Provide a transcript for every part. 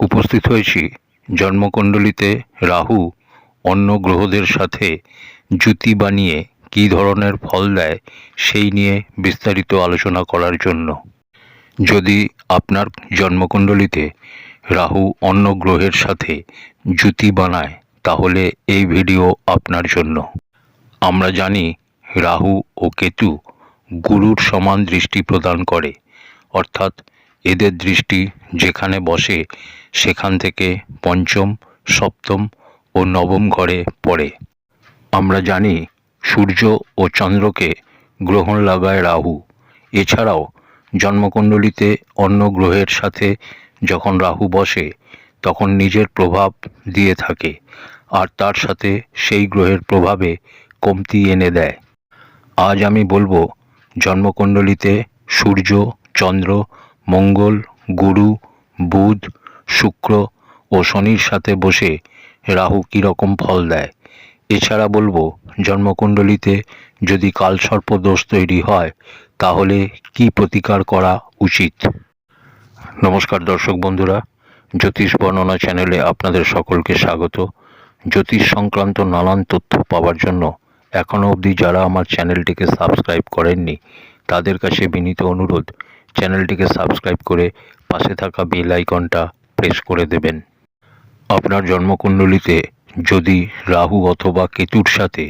উপস্থিত হয়েছি। জন্মকুণ্ডলিতে রাহু অন্য গ্রহদের সাথে জুতি বানিয়ে কী ধরনের ফল দেয় সেই নিয়ে বিস্তারিত আলোচনা করার জন্য। যদি আপনার জন্মকুণ্ডলিতে রাহু অন্য গ্রহের সাথে জুতি বানায়, তাহলে এই ভিডিও আপনার জন্য। আমরা জানি রাহু ও কেতু গুরুর সমান দৃষ্টি প্রদান করে। অর্থাৎ এদের দৃষ্টি যেখানে বসে সেখান থেকে পঞ্চম, সপ্তম ও নবম ঘরে পড়ে। আমরা জানি সূর্য ও চন্দ্রকে গ্রহণ লাগায় রাহু। এছাড়াও জন্মকুণ্ডলিতে অন্য গ্রহের সাথে যখন রাহু বসে, তখন নিজের প্রভাব দিয়ে থাকে আর তার সাথে সেই গ্রহের প্রভাবে কমতি এনে দেয়। আজ আমি বলব জন্মকুণ্ডলিতে সূর্য, চন্দ্র, মঙ্গল, গুরু, বুধ শুক্র ও শনির সাথে বসে রাহু কীরকম ফল দেয়। এছাড়া বলব, জন্মকুণ্ডলিতে যদি কালসর্প দোষ তৈরি হয়, তাহলে কি প্রতিকার করা উচিত? নমস্কার দর্শক বন্ধুরা, জ্যোতিষ বর্ণনা চ্যানেলে আপনাদের সকলকে স্বাগত। জ্যোতিষ সংক্রান্ত নানান তথ্য পাওয়ার জন্য এখনও অবধি যারা আমার চ্যানেলটিকে সাবস্ক্রাইব করেননি, তাদের কাছে বিনীত অনুরোধ, চ্যানেলটিকে সাবস্ক্রাইব করে পাশে থাকা বেল আইকনটা প্রেস করে দেবেন। আপনার জন্মকুণ্ডলিতে যদি রাহু অথবা কেতুর সাথে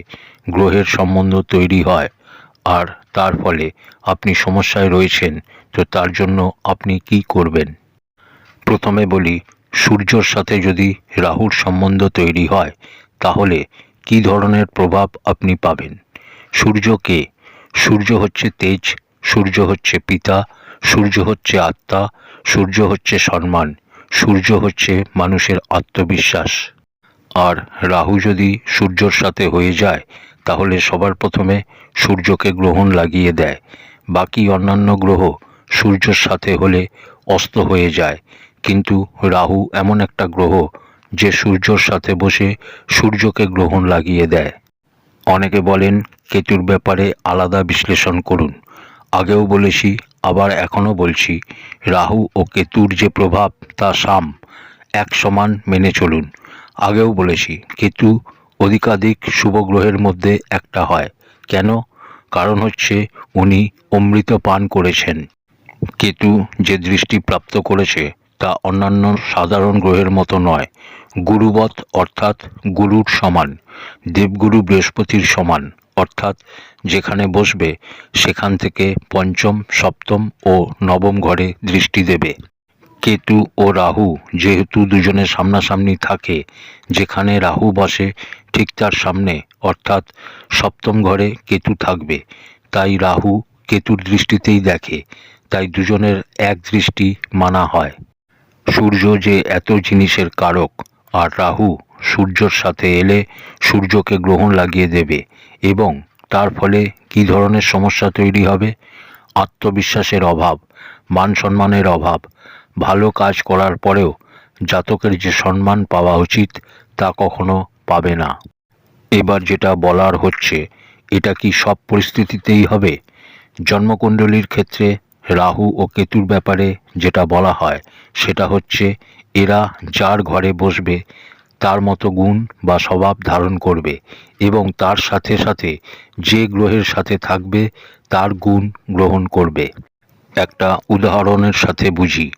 গ্রহের সম্বন্ধ তৈরি হয় আর তার ফলে আপনি সমস্যায় রয়েছেন, তো তার জন্য আপনি কি করবেন? প্রথমে বলি, সূর্যর সাথে যদি রাহুর সম্বন্ধ তৈরি হয়, তাহলে কি ধরনের প্রভাব আপনি পাবেন? সূর্যকে সূর্য হচ্ছে তেজ, সূর্য হচ্ছে পিতা, সূর্য হচ্ছে আত্মা, সূর্য হচ্ছে সম্মান। সূর্য হচ্ছে মানুষের আত্মবিশ্বাস। আর রাহু যদি সূর্যর সাথে হয়ে যায়, তাহলে সবার প্রথমে সূর্যকে গ্রহণ লাগিয়ে দেয়। বাকি অন্যান্য গ্রহ সূর্যর সাথে হলে অস্ত হয়ে যায়। কিন্তু রাহু এমন একটা গ্রহ যে সূর্যর সাথে বসে সূর্যকে গ্রহণ লাগিয়ে দেয়। অনেকে বলেন কেতুর ব্যাপারে আলাদা বিশ্লেষণ করুন। আগেও বলেছি, আবার এখনও বলছি, রাহু ও কেতুর যে প্রভাব তা সাম, এক সমান মেনে চলুন। আগেও বলেছি, কেতু অধিকাধিক শুভ গ্রহের মধ্যে একটা হয়। কেন? কারণ হচ্ছে উনি অমৃত পান করেছেন। কেতু যে দৃষ্টি প্রাপ্ত করেছে, তা অন্যান্য সাধারণ গ্রহের মতো নয়। গুরুবৎ অর্থাৎ গুরুর সমান, দেবগুরু বৃহস্পতির সমান। অর্থাৎ যেখানে বসবে, সেখান থেকে পঞ্চম, সপ্তম ও নবম ঘরে দৃষ্টি দেবে। কেতু ও রাহু যেহেতু দুজনের সামনাসামনি থাকে, যেখানে রাহু বসে, ঠিক তার সামনে, অর্থাৎ সপ্তম ঘরে কেতু থাকবে। তাই রাহু কেতুর দৃষ্টিতেই দেখে, তাই দুজনের এক দৃষ্টি মানা হয়। সূর্য যে এত জিনিসের কারক, আর রাহু সূর্যর সাথে এলে সূর্যকে গ্রহণ লাগিয়ে দেবে। এবং তার ফলে কী ধরনের সমস্যা তৈরি হবে? আত্মবিশ্বাসের অভাব, মান সম্মানের অভাব, ভালো কাজ করার পরেও জাতকের যে সম্মান পাওয়া উচিত তা কখনো পাবে না। এবার যেটা বলার হচ্ছে, এটা কি সব পরিস্থিতিতেই হবে? জন্মকুণ্ডলীর ক্ষেত্রে রাহু ও কেতুর ব্যাপারে যেটা বলা হয়, সেটা হচ্ছে এরা যার ঘরে বসবে তার মতো গুণ বা স্বভাব ধারণ করবে এবং তার সাথে সাথে যে গ্রহের সাথে থাকবে, তার গুণ গ্রহণ করবে। একটা উদাহরণের সাথে বুঝি।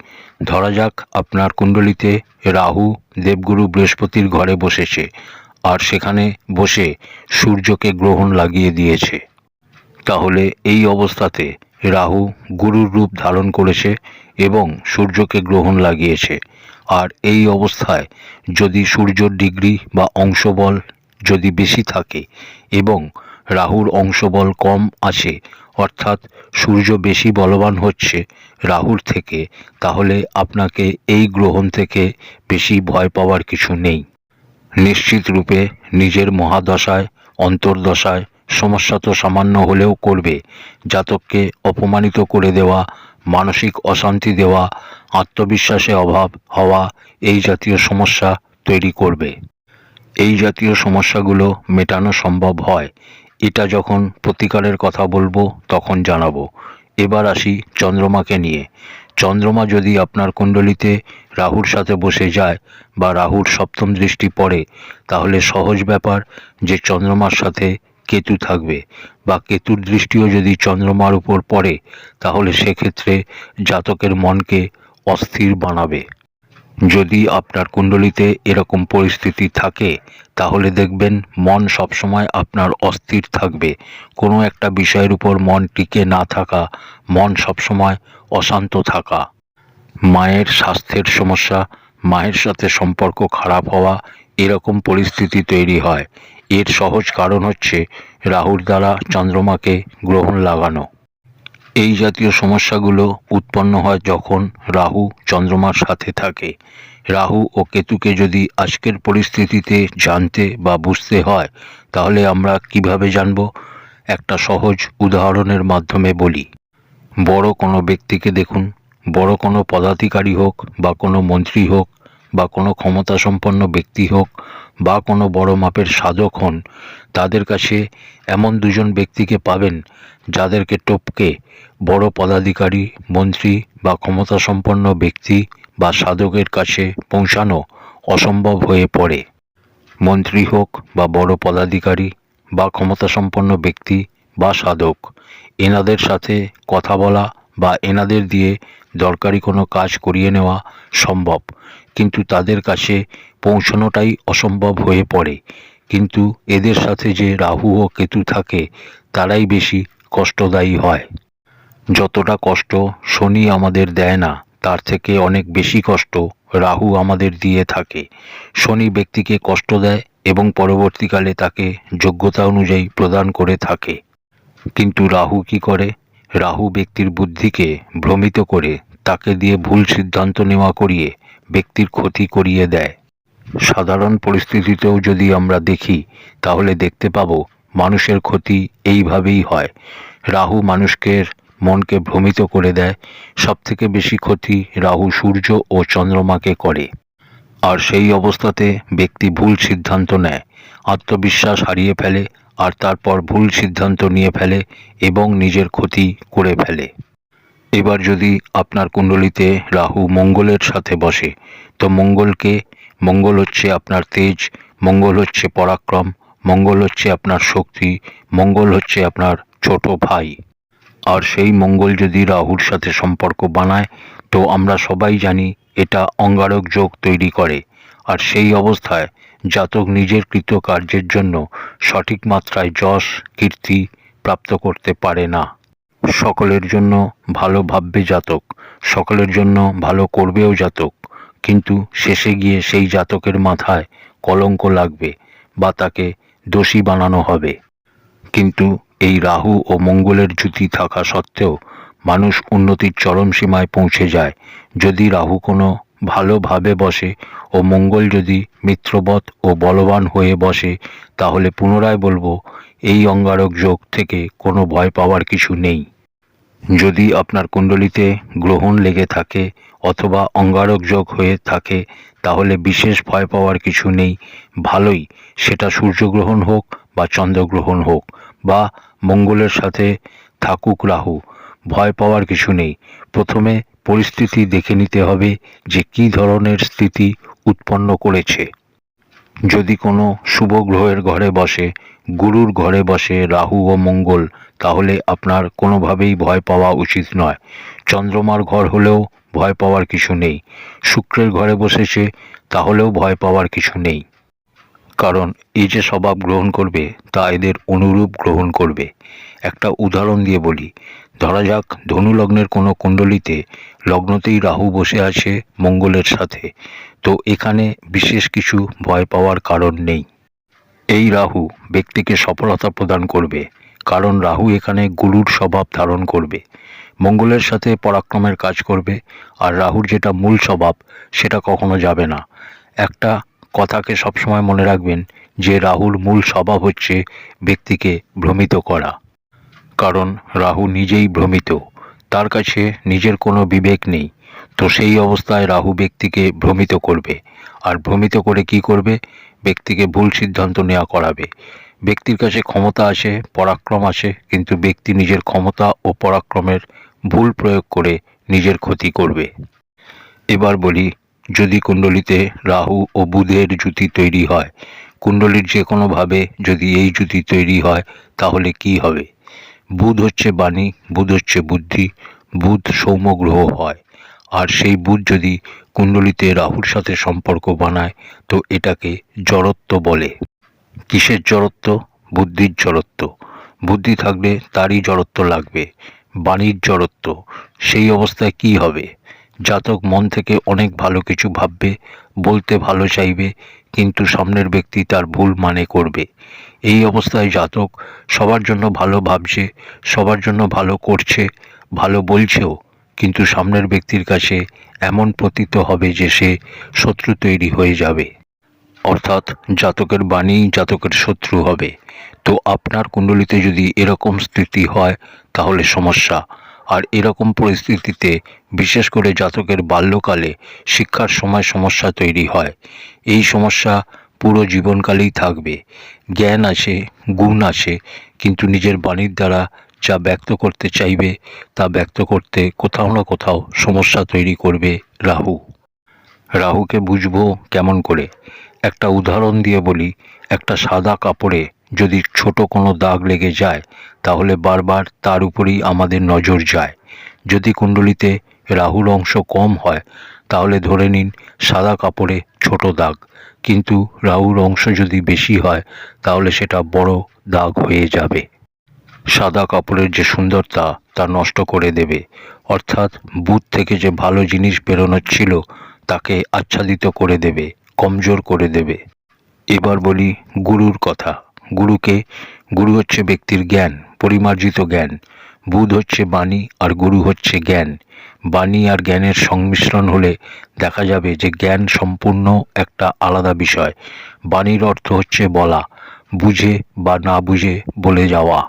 ধরা যাক আপনার কুণ্ডলিতে রাহু দেবগুরু বৃহস্পতির ঘরে বসেছে আর সেখানে বসে সূর্যকে গ্রহণ লাগিয়ে দিয়েছে। তাহলে এই অবস্থাতে রাহু গুরুর রূপ ধারণ করেছে এবং সূর্যকে গ্রহণ লাগিয়েছে। আর এই অবস্থায় যদি সূর্যর ডিগ্রি বা অংশবল যদি বেশি থাকে এবং রাহুর অংশবল কম আছে অর্থাৎ সূর্য বেশি বলবান হচ্ছে রাহুর থেকে, তাহলে আপনাকে এই গ্রহণ থেকে বেশি ভয় পাওয়ার কিছু নেই। নিশ্চিত রূপে নিজের মহাদশায়, অন্তর্দশায় সমস্যা তো সামান্য হলেও করবে, জাতককে অপমানিত করে দেওয়া, মানসিক অশান্তি দেওয়া আত্মবিশ্বাসে অভাব হওয়া এই জাতীয় সমস্যা তৈরি করবে। এই জাতীয় সমস্যাগুলো মেটানো সম্ভব হয়। এটা যখন প্রতিকারের কথা বলব, তখন জানাব। এবার আসি চন্দ্রমাকে নিয়ে। চন্দ্রমা যদি আপনার কুণ্ডলিতে রাহুর সাথে বসে যায় বা রাহুর সপ্তম দৃষ্টি পড়ে, তাহলে সহজ ব্যাপার যে চন্দ্রমার সাথে কেতু থাকবে বা কেতুর দৃষ্টিও যদি চন্দ্রমার উপর পড়ে, তাহলে সেক্ষেত্রে জাতকের মনকে অস্থির বানাবে। যদি আপনার কুণ্ডলিতে এরকম পরিস্থিতি থাকে, তাহলে দেখবেন মন সবসময় আপনার অস্থির থাকবে। কোনো একটা বিষয়ের উপর মন টিকে না থাকা, মন সবসময় অশান্ত থাকা। মায়ের স্বাস্থ্যের সমস্যা, মায়ের সাথে সম্পর্ক খারাপ হওয়া, এরকম পরিস্থিতি তৈরি হয়। এর সহজ কারণ হচ্ছে রাহুর দ্বারা চন্দ্রমাকে গ্রহণ লাগানো। এই জাতীয় সমস্যাগুলো উৎপন্ন হয় যখন রাহু চন্দ্রমার সাথে থাকে। রাহু ও কেতুকে যদি আজকের পরিস্থিতিতে জানতে বা বুঝতে হয়, তাহলে আমরা কীভাবে জানব? একটা সহজ উদাহরণের মাধ্যমে বলি। বড় কোনো ব্যক্তিকে দেখুন। বড় কোনো পদাধিকারী হোক বা কোনো মন্ত্রী হোক বা কোনো ক্ষমতাসম্পন্ন ব্যক্তি হোক বা কোনো বড় মাপের সাধক হন, তাদের কাছে এমন দুজন ব্যক্তিকে পাবেন যাদেরকে টপকে বড় পদাধিকারী, মন্ত্রী বা ক্ষমতাসম্পন্ন ব্যক্তি বা সাধকের কাছে পৌঁছানো অসম্ভব হয়ে পড়ে। মন্ত্রী হোক বা বড় পদাধিকারী বা ক্ষমতাসম্পন্ন ব্যক্তি বা সাধক, এনাদের সাথে কথা বলা বা এনাদের দিয়ে দরকারি কোনো কাজ করিয়ে নেওয়া সম্ভব, কিন্তু তাদের কাছে পৌঁছানোটাই অসম্ভব হয়ে পড়ে। কিন্তু এদের সাথে যে রাহু ও কেতু থাকে, তারাই বেশি কষ্টদায়ী হয়। যতটা কষ্ট শনি আমাদের দেয় না, তার থেকে অনেক বেশি কষ্ট রাহু আমাদের দিয়ে থাকে। শনি ব্যক্তিকে কষ্ট দেয় এবং পরবর্তীকালে তাকে যোগ্যতা অনুযায়ী প্রদান করে থাকে। কিন্তু রাহু কি করে? রাহু ব্যক্তির বুদ্ধিকে ভ্রমিত করে, তাকে দিয়ে ভুল সিদ্ধান্ত নেওয়া করিয়ে ব্যক্তির ক্ষতি করিয়ে দেয়। সাধারণ পরিস্থিতিতেও যদি আমরা দেখি, তাহলে দেখতে পাবো মানুষের ক্ষতি এইভাবেই হয়। রাহু মানুষকে মনকে ভ্রমিত করে দেয়। সবথেকে বেশি ক্ষতি রাহু সূর্য ও চন্দ্রমাকে করে। আর সেই অবস্থাতে ব্যক্তি ভুল সিদ্ধান্ত নেয়। আত্মবিশ্বাস হারিয়ে ফেলে আর তারপর ভুল সিদ্ধান্ত নিয়ে ফেলে এবং নিজের ক্ষতি করে ফেলে। এবার যদি আপনার কুণ্ডলিতে রাহু মঙ্গলের সাথে বসে, তো মঙ্গলকে, মঙ্গল হচ্ছে আপনার তেজ, মঙ্গল হচ্ছে পরাক্রম মঙ্গল হচ্ছে আপনার শক্তি, মঙ্গল হচ্ছে আপনার ছোট ভাই। আর সেই মঙ্গল যদি রাহুর সাথে সম্পর্ক বানায়, তো আমরা সবাই জানি এটা অঙ্গারক যোগ তৈরি করে। আর সেই অবস্থায় জাতক নিজের কৃত কার্যের জন্য সঠিক মাত্রায় যশ, কীর্তি প্রাপ্ত করতে পারে না। সকলের জন্য ভালো ভাববে জাতক, সকলের জন্য ভালো করবেও জাতক। কিন্তু শেষে গিয়ে সেই জাতকের মাথায় কলঙ্ক লাগবে বা তাকে দোষী বানানো হবে। কিন্তু এই রাহু ও মঙ্গলের জুতি থাকা সত্ত্বেও মানুষ উন্নতির চরম সীমায় পৌঁছে যায়। যদি রাহু কোনো ভালোভাবে বসে ও মঙ্গল যদি মিত্রবৎ ও বলবান হয়ে বসে, তাহলে পুনরায় বলব, এই অঙ্গারক যোগ থেকে কোনো ভয় পাওয়ার কিছু নেই। যদি আপনার কুণ্ডলিতে গ্রহণ লেগে থাকে অথবা অঙ্গারক যোগ হয়ে থাকে, তাহলে বিশেষ ভয় পাওয়ার কিছু নেই। ভালোই, সেটা সূর্যগ্রহণ হোক বা চন্দ্রগ্রহণ হোক, বা মঙ্গলের সাথে থাকুক রাহু। ভয় পাওয়ার কিছু নেই। প্রথমে পরিস্থিতি দেখে নিতে হবে যে কী ধরনের স্থিতি উৎপন্ন করেছে। যদি কোনো শুভ গ্রহের ঘরে বসে, গুরুর ঘরে বসে রাহু ও মঙ্গল, তাহলে আপনার কোনোভাবেই ভয় পাওয়া উচিত নয়। চন্দ্রমার ঘর হলেও ভয় পাওয়ার কিছু নেই। শুক্রের ঘরে বসেছে, তাহলেও ভয় পাওয়ার কিছু নেই। কারণ এই যে স্বভাব গ্রহণ করবে, তা এদের অনুরূপ গ্রহণ করবে। একটা উদাহরণ দিয়ে বলি। ধরা যাক ধনুলগ্নের কোনো কুণ্ডলিতে লগ্নতেই রাহু বসে আছে মঙ্গলের সাথে। তো এখানে বিশেষ কিছু ভয় পাওয়ার কারণ নেই। এই রাহু ব্যক্তিকে সফলতা প্রদান করবে, কারণ রাহু এখানে গুরুর স্বভাব ধারণ করবে। মঙ্গলের সাথে পরাক্রমের কাজ করবে, আর রাহুর যেটা মূল স্বভাব, সেটা কখনো যাবে না। একটা কথাকে সবসময় মনে রাখবেন যে রাহুর মূল স্বভাব হচ্ছে ব্যক্তিকে ভ্রমিত করা। কারণ রাহু নিজেই ভ্রমিত, তার কাছে নিজের কোনো বিবেক নেই। তো সেই অবস্থায় রাহু ব্যক্তিকে ভ্রমিত করবে। আর ভ্রমিত করে কি করবে? ব্যক্তিকে ভুল সিদ্ধান্ত নেওয়া করাবে। ব্যক্তির কাছে ক্ষমতা আছে পরাক্রম আছে কিন্তু ব্যক্তি নিজের ক্ষমতা ও পরাক্রমের ভুল প্রয়োগ করে নিজের ক্ষতি করবে। এবার বলি, যদি কুণ্ডলিতে রাহু ও বুধের জুতি তৈরি হয়, কুণ্ডলীর যে কোনোভাবে যদি এই জুতি তৈরি হয়, তাহলে কি হবে? বুধ হচ্ছে বাণী, বুধ হচ্ছে বুদ্ধি, বুধ সৌম্য গ্রহ হয়। আর সেই বুধ যদি কুণ্ডলিতে রাহুর সাথে সম্পর্ক বানায়, তো এটাকে জড়ত্ব বলে। কিসের জড়ত্ব? বুদ্ধির জড়ত্ব। বুদ্ধি থাকলে তারই জড়ত্ব লাগবে। বাণীর জড়ত্ব, সেই অবস্থায় কি হবে? জাতক মন থেকে অনেক ভালো কিছু ভাববে, বলতে ভালো চাইবে, কিন্তু সামনের ব্যক্তি তার ভুল মানে করবে। এই অবস্থায় জাতক সবার জন্য ভালো ভাবছে, সবার জন্য ভালো করছে, ভালো বলছেও, কিন্তু সামনের ব্যক্তির কাছে এমন প্রতীত হবে যে সে শত্রু তৈরি হয়ে যাবে। অর্থাৎ জাতকের বাণী জাতকের শত্রু হবে। তো আপনার কুণ্ডলিতে যদি এরকম স্থিতি হয় তাহলে সমস্যা। আর এরকম পরিস্থিতিতে, বিশেষ করে জাতকের বাল্যকালে, শিক্ষার সময় সমস্যা তৈরি হয়। এই সমস্যা পুরো জীবনকালেই থাকবে। জ্ঞান আছে, গুণ আছে, কিন্তু নিজের বাণীর দ্বারা যা ব্যক্ত করতে চাইবে, তা ব্যক্ত করতে কোথাও না কোথাও সমস্যা তৈরি করবে রাহু। রাহুকে বুঝব কেমন করে? একটা উদাহরণ দিয়ে বলি, একটা সাদা কাপড়ে যদি ছোট কোনো দাগ লেগে যায়, তাহলে বারবার তার উপরেই আমাদের নজর যায়। যদি কুণ্ডলিতে রাহুর অংশ কম হয়, তাহলে ধরে নিন সাদা কাপড়ে ছোট দাগ। কিন্তু রাহুর অংশ যদি বেশি হয়, তাহলে সেটা বড় দাগ হয়ে যাবে। সাদা কাপড়ের যে সুন্দরতা, তা নষ্ট করে দেবে। অর্থাৎ বুথ থেকে যে ভালো জিনিস বেরোনো ছিল, তাকে আচ্ছাদিত করে দেবে, কমজোর করে দেবে। এবার বলি গুরুর কথা। গুরুকে, গুরু হচ্ছে ব্যক্তির জ্ঞান, পরিমার্জিত জ্ঞান। বুধ হচ্ছে বাণী আর গুরু হচ্ছে জ্ঞান। বাণী আর জ্ঞানের সংমিশ্রণ হলে দেখা যাবে যে জ্ঞান সম্পূর্ণ একটা আলাদা বিষয়। বাণীর অর্থ হচ্ছে বলা, বুঝে বা না বুঝে বলে যাওয়া।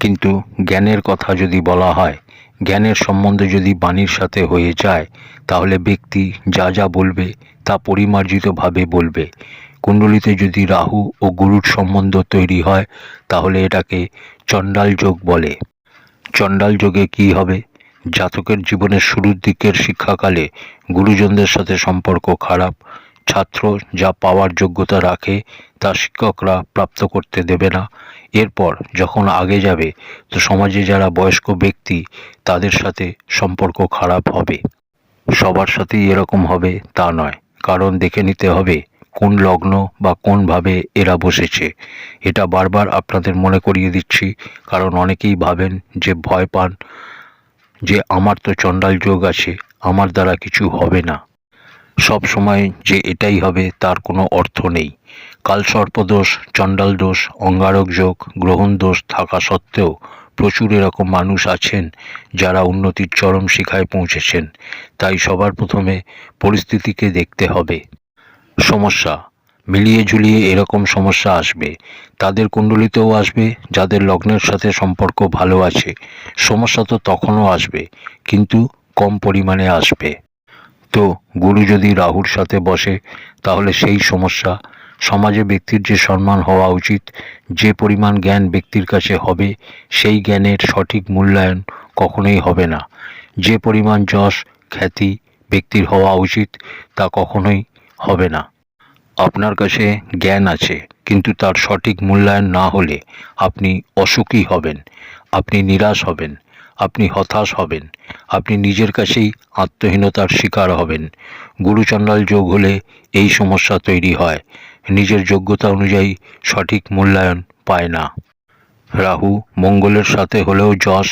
কিন্তু জ্ঞানের কথা যদি বলা হয়, জ্ঞানের সম্বন্ধে যদি বাণীর সাথে হয়ে যায়, তাহলে ব্যক্তি যা যা বলবে তা পরিমার্জিতভাবে বলবে। কুণ্ডলিতে যদি রাহু ও গুরুর সম্বন্ধ তৈরি হয়, তাহলে এটাকে চণ্ডাল যোগ বলে। চণ্ডাল যোগে কি হবে? জাতকের জীবনের শুরুর দিকের শিক্ষাকালে গুরুজনদের সাথে সম্পর্ক খারাপ। ছাত্র যা পাওয়ার যোগ্যতা রাখে, তা শিক্ষকরা প্রাপ্ত করতে দেবে না। এরপর যখন আগে যাবে, তো সমাজে যারা বয়স্ক ব্যক্তি, তাদের সাথে সম্পর্ক খারাপ হবে। সবার সাথেই এরকম হবে, তা নয়। কারণ দেখে নিতে হবে কোন লগ্ন বা কোনভাবে এরা বসেছে, এটা বারবার আপনাদের মনে করিয়ে দিচ্ছি। কারণ অনেকেই ভাবেন যে ভয় পান, যে আমার তো চণ্ডাল যোগ আছে, আমার দ্বারা কিছু হবে না। সব সময় যে এটাই হবে তার কোনো অর্থ নেই। কালসর্পদোষ চণ্ডাল দোষ, অঙ্গারক যোগ, গ্রহণ দোষ থাকা সত্ত্বেও প্রচুর এরকম মানুষ আছেন যারা উন্নতির চরম শিখায় পৌঁছেছেন। তাই সবার প্রথমে পরিস্থিতিকে দেখতে হবে। সমস্যা, মিলিয়ে ঝুলিয়ে এরকম সমস্যা আসবে। তাদের কুণ্ডলিতেও আসবে, যাদের লগ্নের সাথে সম্পর্ক ভালো আছে। সমস্যা তো তখনও আসবে, কিন্তু কম পরিমাণে আসবে। তো গুরু যদি রাহুর সাথে বসে, তাহলে সেই সমস্যা, সমাজে ব্যক্তির যে সম্মান হওয়া উচিত, যে পরিমাণ জ্ঞান ব্যক্তির কাছে হবে, সেই জ্ঞানের সঠিক মূল্যায়ন কখনোই হবে না। যে পরিমাণ যশ, খ্যাতি ব্যক্তির হওয়া উচিত, তা কখনোই হবে না। আপনার কাছে জ্ঞান আছে, কিন্তু তার সঠিক মূল্যায়ন না হলে আপনি অসুখী হবেন, আপনি নিরাশ হবেন, আপনি হতাশ হবেন, আপনি নিজের কাছেই আত্মহীনতার শিকার হবেন। গুরুচণ্ডাল যোগ হলে এই সমস্যা তৈরি হয়, নিজের যোগ্যতা অনুযায়ী সঠিক মূল্যায়ন পায় না। রাহু মঙ্গলের সাথে হলেও যশ,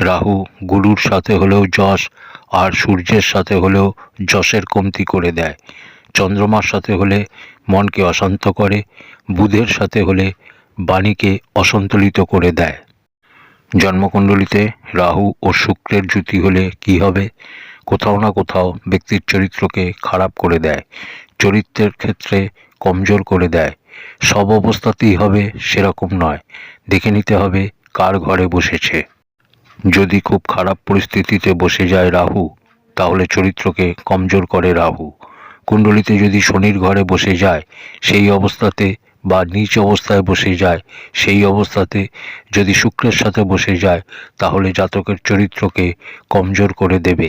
রাহু গুরুর সাথে হলেও যশ, আর সূর্যের সাথে হলেও যশের কমতি করে দেয়। চন্দ্রমার সাথে হলে মনকে অশান্ত করে, বুধের সাথে হলে বাণীকে অসন্তুলিত করে দেয়। জন্মকুণ্ডলিতে রাহু ও শুক্রের জুতি হলে কি হবে? কোথাও না কোথাও ব্যক্তির চরিত্রকে খারাপ করে দেয়, চরিত্রের ক্ষেত্রে কমজোর করে দেয়। সব অবস্থাতেই হবে সেরকম নয়, দেখে নিতে হবে কার ঘরে বসেছে। যদি খুব খারাপ পরিস্থিতিতে বসে যায় রাহু, তাহলে চরিত্রকে কমজোর করে রাহু। কুণ্ডলিতে যদি শনির ঘরে বসে যায়, সেই অবস্থাতে বা নিচ অবস্থায় বসে যায়, সেই অবস্থাতে যদি শুক্রের সাথে বসে যায়, তাহলে জাতকের চরিত্রকে কমজোর করে দেবে।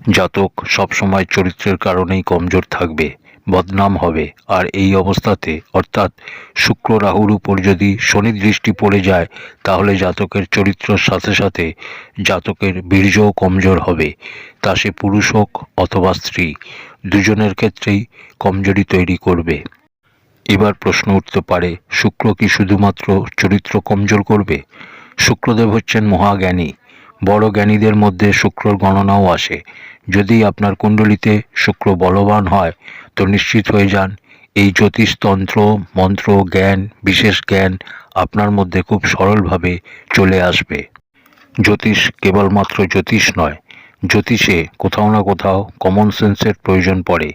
জাতক সবসময় চরিত্রের কারণেই কমজোর থাকবে। বদনাম হবে। আর এই অবস্থাতে, অর্থাৎ শুক্র রাহুর উপর যদি শনি দৃষ্টি পড়ে যায়, তাহলে জাতকের চরিত্রের সাথে সাথে জাতকের বীর্যও কমজোর হবে। তা সে পুরুষ হোক অথবা স্ত্রী, দুজনের ক্ষেত্রেই কমজোরি তৈরি করবে। এবার প্রশ্ন উঠতে পারে, শুক্র কি শুধুমাত্র চরিত্র কমজোর করবে? শুক্রদেব হচ্ছেন মহাজ্ঞানী। বড় জ্ঞানীদের মধ্যে শুক্রর গণনাও আসে। যদি আপনার কুণ্ডলিতে শুক্র বলবান হয়, তো নিশ্চিত হয়ে যান, এই জ্যোতিষতন্ত্র, মন্ত্র, জ্ঞান, বিশেষ জ্ঞান আপনার মধ্যে খুব সরলভাবে চলে আসবে। জ্যোতিষ কেবলমাত্র জ্যোতিষ নয়, জ্যোতিষে কোথাও না কোথাও কমন সেন্সের প্রয়োজন পড়ে।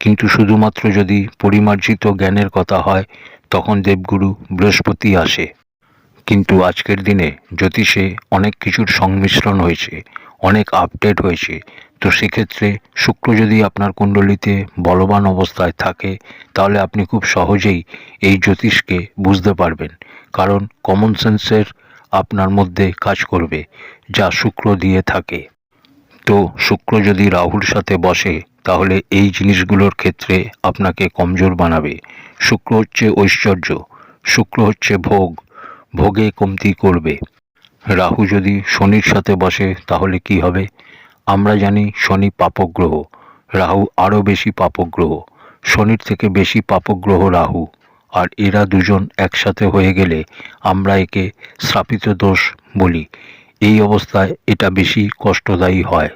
কিন্তু শুধুমাত্র যদি পরিমার্জিত জ্ঞানের কথা হয়, তখন দেবগুরু বৃহস্পতি আসে। কিন্তু আজকের দিনে জ্যোতিষে অনেক কিছুর সংমিশ্রণ হয়েছে, অনেক আপডেট হয়েছে। তো সেক্ষেত্রে শুক্র যদি আপনার কুণ্ডলিতে বলবান অবস্থায় থাকে, তাহলে আপনি খুব সহজেই এই জ্যোতিষকে বুঝতে পারবেন। কারণ কমন সেন্সের আপনার মধ্যে কাজ করবে, যা শুক্র দিয়ে থাকে। তো শুক্র যদি রাহুর সাথে বসে, তাহলে এই জিনিসগুলোর ক্ষেত্রে আপনাকে কমজোর বানাবে। শুক্র হচ্ছে ঐশ্বর্য, শুক্র হচ্ছে ভোগ ভোগে কমতি করবে। রাহু যদি শনির সাথে বসে, তাহলে কি হবে? আমরা জানি শনি পাপগ্রহ। রাহু আরও বেশি পাপগ্রহ। শনির থেকে বেশি পাপগ্রহ রাহু। আর এরা দুজন একসাথে হয়ে গেলে আমরা একে শ্রাপিত দোষ বলি। এই অবস্থায় এটা বেশি কষ্টদায়ী হয়।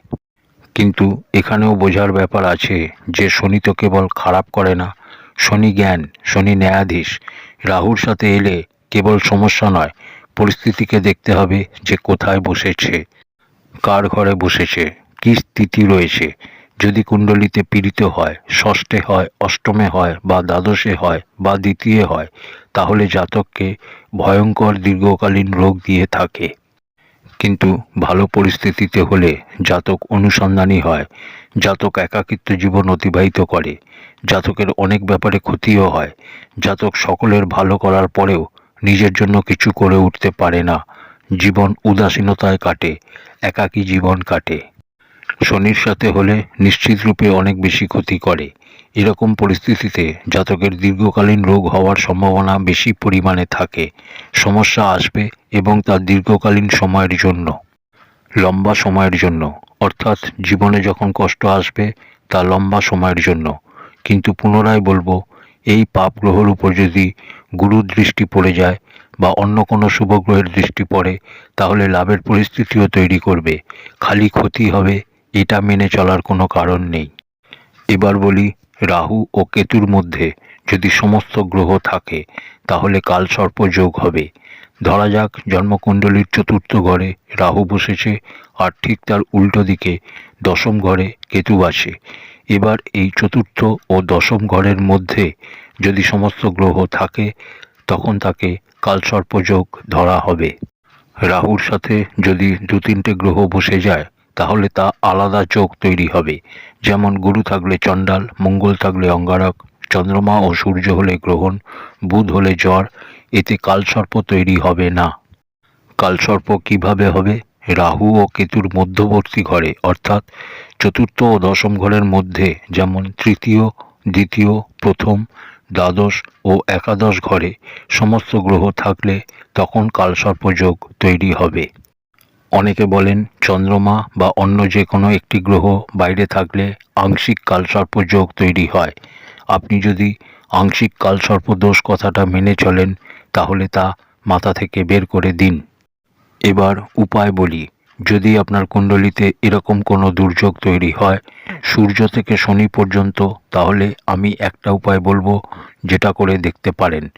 কিন্তু এখানেও বোঝার ব্যাপার আছে যে শনি তো কেবল খারাপ করে না। শনি জ্ঞান, শনি ন্যায়াধীশ। রাহুর সাথে এলে কেবল সমস্যা নয়, পরিস্থিতিকে দেখতে হবে যে কোথায় বসেছে, কার ঘরে বসেছে, কী স্থিতি রয়েছে। যদি কুণ্ডলিতে পীড়িত হয়, ষষ্ঠে হয়, অষ্টমে হয়, বা দ্বাদশে হয়, বা দ্বিতীয় হয়, তাহলে জাতককে ভয়ঙ্কর দীর্ঘকালীন রোগ দিয়ে থাকে। কিন্তু ভালো পরিস্থিতিতে হলে জাতক অনুসন্ধানী হয়, জাতক একাকিত্ব জীবন অতিবাহিত করে, জাতকের অনেক ব্যাপারে ক্ষতিও হয়, জাতক সকলের ভালো করার পরেও নিজের জন্য কিছু করে উঠতে পারে না। জীবন উদাসীনতায় কাটে, একাকী জীবন কাটে। শনির সাথে হলে নিশ্চিত রূপে অনেক বেশি ক্ষতি করে। এরকম পরিস্থিতিতে জাতকের দীর্ঘকালীন রোগ হওয়ার সম্ভাবনা বেশি পরিমাণে থাকে। সমস্যা আসবে এবং তার দীর্ঘকালীন সময়ের জন্য, লম্বা সময়ের জন্য। অর্থাৎ জীবনে যখন কষ্ট আসবে, তা লম্বা সময়ের জন্য। কিন্তু পুনরায় বলব এই পাপ গ্রহের উপর যদি গুরুর দৃষ্টি পড়ে যায় বা অন্য কোনো শুভ গ্রহের দৃষ্টি পড়ে, তাহলে লাভের পরিস্থিতিও তৈরি করবে। খালি ক্ষতি হবে, এটা মেনে চলার কোনো কারণ নেই। এবার বলি, রাহু ও কেতুর মধ্যে যদি সমস্ত গ্রহ থাকে, তাহলে কালসর্প যোগ হবে। ধরা যাক, জন্মকুণ্ডলীর চতুর্থ ঘরে রাহু বসেছে, আর ঠিক তার উল্টো দিকে দশম ঘরে কেতু আছে এবার এই চতুর্থ ও দশম ঘরের মধ্যে যদি সমস্ত গ্রহ থাকে, তখন তাকে কালসর্পযোগ ধরা হবে। রাহুর সাথে যদি দু তিনটে গ্রহ বসে যায়, তাহলে তা আলাদা যোগ তৈরি হবে। যেমন গুরু থাকলে চণ্ডাল, মঙ্গল থাকলে অঙ্গারক, চন্দ্রমা ও সূর্য হলে গ্রহণ, বুধ হলে জ্বর, এতে কালসর্প তৈরি হবে না। কালসর্প কীভাবে হবে? রাহু ও কেতুর মধ্যবর্তী ঘরে, অর্থাৎ চতুর্থ ও দশম ঘরের মধ্যে, যেমন তৃতীয়, দ্বিতীয়, প্রথম, দ্বাদশ ও একাদশ ঘরে সমস্ত গ্রহ থাকলে তখন কালসর্পযোগ তৈরি হবে। অনেকে বলেন চন্দ্রমা বা অন্য যে কোনো একটি গ্রহ বাইরে থাকলে আংশিক কালসর্পযোগ তৈরি হয়। আপনি যদি আংশিক কালসর্পদোষ কথাটা মেনে চলেন, তাহলে তা মাথা থেকে বের করে দিন। এবার উপায় বলি। যদি আপনার কুণ্ডলিতে এরকম কোনো দুর্যোগ তৈরি হয়, সূর্য থেকে শনি পর্যন্ত, তাহলে আমি একটা উপায় বলব, যেটা করে দেখতে পারেন।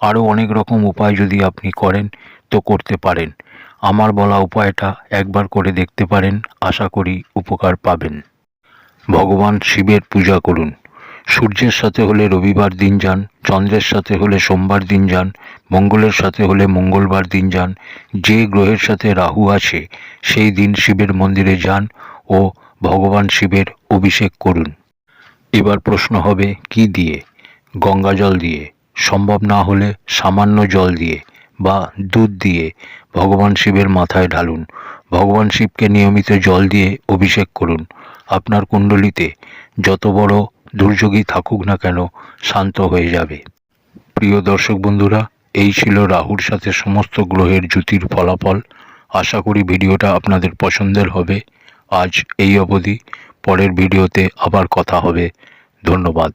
আরও অনেক রকম উপায় যদি আপনি করেন, তো করতে পারেন। আমার বলা উপায়টা একবার করে দেখতে পারেন, আশা করি উপকার পাবেন। ভগবান শিবের পূজা করুন। সূর্যের সাথে হলে রবিবার দিন যান, চন্দ্রের সাথে হলে সোমবার দিন যান, মঙ্গলের সাথে হলে মঙ্গলবার দিন যান, যে গ্রহের সাথে রাহু আছে সেই দিন শিবের মন্দিরে যান ও ভগবান শিবের অভিষেক করুন। এবার প্রশ্ন হবে, কি দিয়ে? গঙ্গা জল দিয়ে। সম্ভব না হলে সামান্য জল দিয়ে বা দুধ দিয়ে ভগবান শিবের মাথায় ঢালুন। ভগবান শিবকে নিয়মিত জল দিয়ে অভিষেক করুন। আপনার কুণ্ডলিতে যত বড় দুর্যোগই থাকুক না কেন, শান্ত হয়ে যাবে। প্রিয় দর্শক বন্ধুরা, এই ছিল রাহুর সাথে সমস্ত গ্রহের জ্যোতির ফলাফল। আশা করি ভিডিওটা আপনাদের পছন্দের হবে। আজ এই অবধি, পরের ভিডিওতে আবার কথা হবে। ধন্যবাদ।